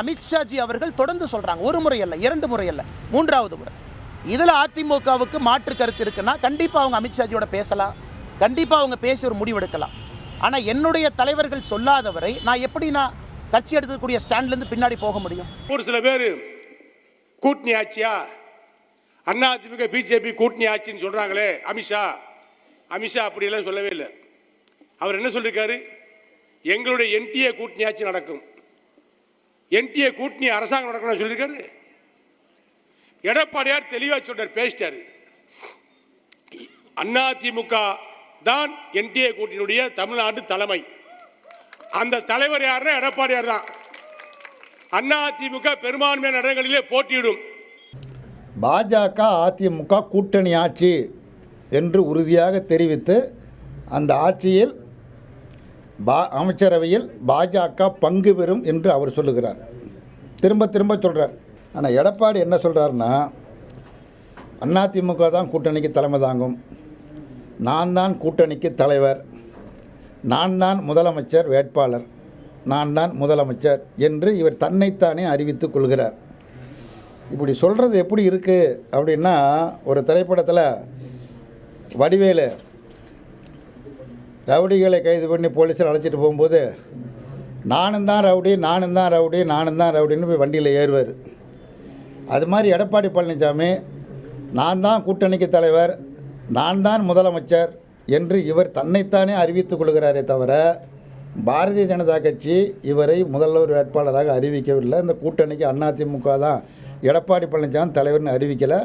அமித்ஷாஜி அவர்கள் தொடர்ந்து சொல்கிறாங்க ஒரு முறை அல்ல இரண்டு முறை அல்ல. மூன்றாவது முறை. இதில் அதிமுகவுக்கு மாற்று கருத்து இருக்குன்னா கண்டிப்பாக அவங்க அமித்ஷாஜியோட பேசலாம். கண்டிப்பாக அவங்க பேசி ஒரு முடிவெடுக்கலாம். ஆனால் என்னுடைய தலைவர்கள் சொல்லாதவரை நான் எப்படி நான் கட்சி எடுத்துக்கூடிய ஸ்டாண்ட்லேருந்து பின்னாடி போக முடியும்? ஒரு சில பேர் கூட்டணி ஆட்சியா? அண்ணா அதிமுக பிஜேபி கூட்டணி ஆட்சின்னு சொல்கிறாங்களே அமித்ஷா. அமித்ஷா அப்படியெல்லாம் சொல்லவே இல்லை. அவர் என்ன சொல்லியிருக்காரு எங்களுடைய என்டிஏ கூட்டணி ஆட்சி நடக்கும். என்டிஏ கூட்டணி அரசாங்கம் நடக்கணும்னு சொல்லியிருக்காரு. எடப்பாடியார் தெளிவாக சொல்றார் பேசிட்டார். அண்ணா தான் என்டிஏ கூட்டணியுடைய தமிழ்நாடு தலைமை. அந்த தலைவர் யாருன்னா எடப்பாடியார் தான். அண்ணா அதிமுக பெரும்பான்மையான இடங்களிலே போட்டியிடும். பாஜக அதிமுக கூட்டணி ஆட்சி என்று உறுதியாக தெரிவித்து அந்த ஆட்சியில் பா அமைச்சரவையில் பாஜக பங்கு பெறும் என்று அவர் சொல்லுகிறார். திரும்ப திரும்ப சொல்கிறார் ஆனால் எடப்பாடி என்ன சொல்கிறாருன்னா அதிமுக தான் கூட்டணிக்கு தலைமை தாங்கும். நான் தான் கூட்டணிக்கு தலைவர். நான் தான் முதலமைச்சர் வேட்பாளர். நான் தான் முதலமைச்சர் என்று இவர் தன்னைத்தானே அறிவித்துக் கொள்கிறார். இப்படி சொல்கிறது எப்படி இருக்குது அப்படின்னா ஒரு திரைப்படத்தில் வடிவேலு ரவுடிகளை கைது பண்ணி போலீஸில் அழைச்சிட்டு போகும்போது நானும் தான் ரவுடி நானும் தான் ரவுடி நானும் தான் ரவுடின்னு போய் வண்டியில் ஏறுவார். அது மாதிரி எடப்பாடி பழனிசாமி நான் தான் கூட்டணிக்கு தலைவர் நான் தான் முதலமைச்சர் என்று இவர் தன்னைத்தானே அறிவித்துக் கொள்கிறாரே தவிர பாரதிய ஜனதா கட்சி இவரை முதல்வர் வேட்பாளராக அறிவிக்கவில்லை. இந்த கூட்டணிக்கு அதிமுக தான் எடப்பாடி பழனிசாமி தலைவர்னு அறிவிக்கலை.